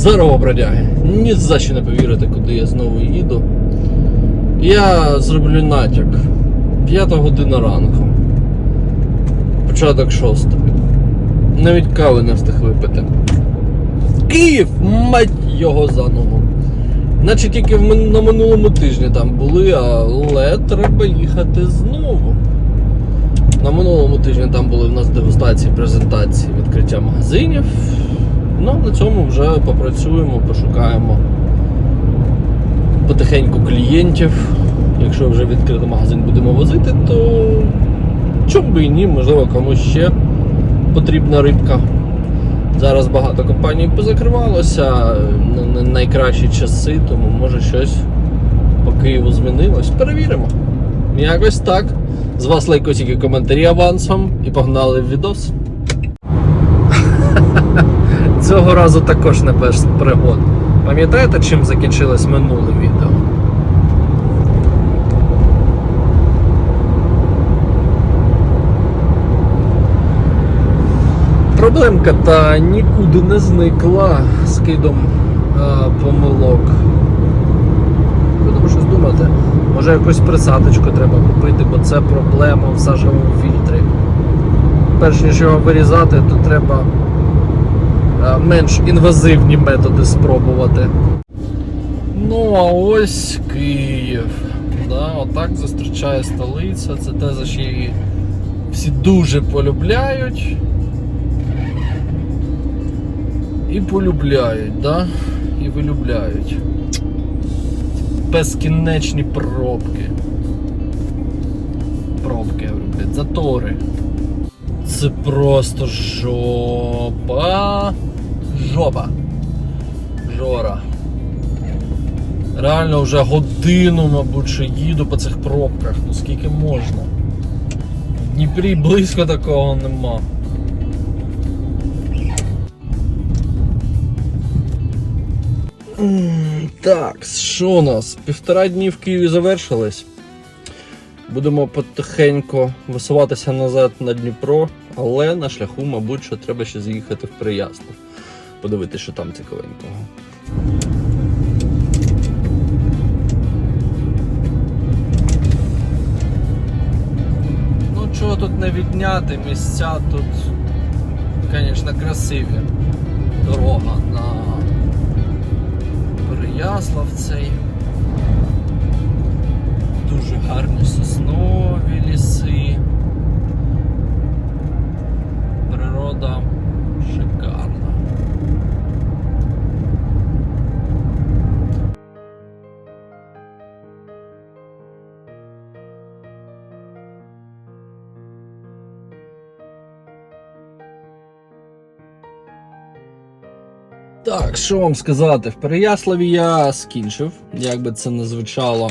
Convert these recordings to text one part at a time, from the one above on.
Здорово, бродяги! Ні за що не повірите, куди я знову їду. Я зроблю натяк. П'ята година ранку. Початок шостої. Навіть кави не встиг випити. Київ, мать його за ногу. Наче тільки на минулому тижні там були, але треба їхати знову. На минулому тижні там були в нас дегустації, презентації, відкриття магазинів. Ну, на цьому вже попрацюємо, пошукаємо потихеньку клієнтів. Якщо вже відкритий магазин будемо возити, то чому би і ні, можливо, комусь ще потрібна рибка. Зараз багато компаній позакривалося, не найкращі часи, тому може щось по Києву змінилось. Перевіримо. Якось так. З вас лайкосики коментарі авансом і погнали в відос. Цього разу також не без пригод. Пам'ятаєте, чим закінчилось минуле відео? Проблемка та нікуди не зникла з кидом е, помилок. Будемо щось думати. Може якусь присадочку треба купити, бо це проблема в сажевому фільтрі. Перш ніж його вирізати, то треба менш інвазивні методи спробувати. Ну, а ось Київ. Да, отак зустрічає столиця. Це те, за що її всі дуже полюбляють. І полюбляють, да? І вилюбляють. Безкінечні пробки. Пробки, я говорю, затори. Це просто жопа. Жопа. Жора. Реально вже годину, мабуть, що їду по цих пробках. Ну скільки можна. В Дніпрі близько такого нема. Так, що у нас? Півтора дні в Києві завершились. Будемо потихеньку висуватися назад на Дніпро, але на шляху, мабуть, що треба ще з'їхати в Прияслав. Подивитися, що там цікавенького. Ну, чого тут не відняти, місця тут, звісно, красиві. Дорога на Переяслав цей. Дуже гарні соснові ліси. Природа шикарна. Так, що вам сказати? В Переяславі я скінчив, як би це не звучало.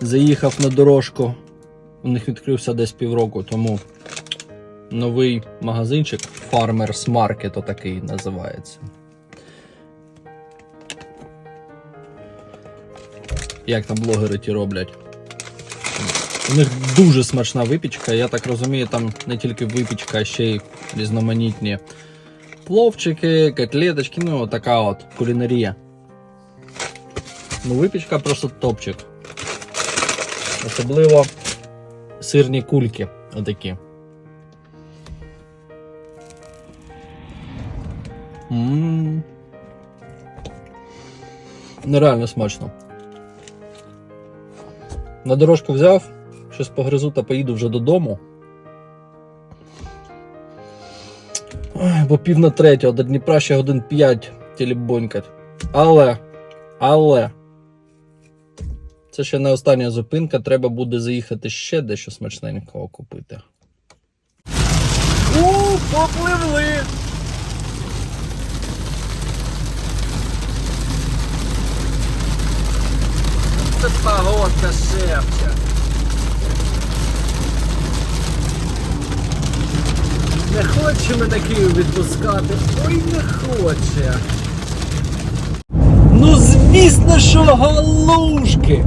Заїхав на дорожку. У них відкрився десь півроку тому новий магазинчик Farmers Market, отакий називається. Як там блогери ті роблять. У них дуже смачна випічка, я так розумію, там не тільки випічка, а ще й різноманітні пловчики, котлеточки, ну така от кулінарія. Ну, випічка просто топчик. Особливо сирні кульки отакі. Нереально смачно. На дорожку взяв, щось погризу та поїду вже додому. Ой, бо пів на третього до Дніпра ще годин 5 тілібонькать. Але, але. Це ще не остання зупинка, треба буде заїхати ще дещо смачненького купити. У, попливли! Це погодка шепче. Не хоче мене Київ відпускати. Ой, не хоче. Ну, звісно, що галушки.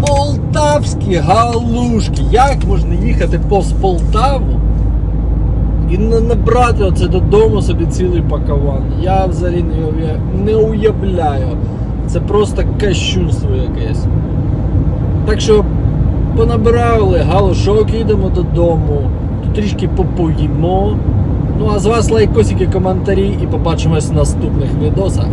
Полтавські галушки. Як можна їхати повз Полтаву І не набрати оце додому собі цілий пакаван. Я взагалі не уявляю. Це просто кощунство якесь. Так що понабирали галушок, їдемо додому, тут трішки попоїмо. Ну а з вас лайкосики, коментарі і побачимось в наступних відосах.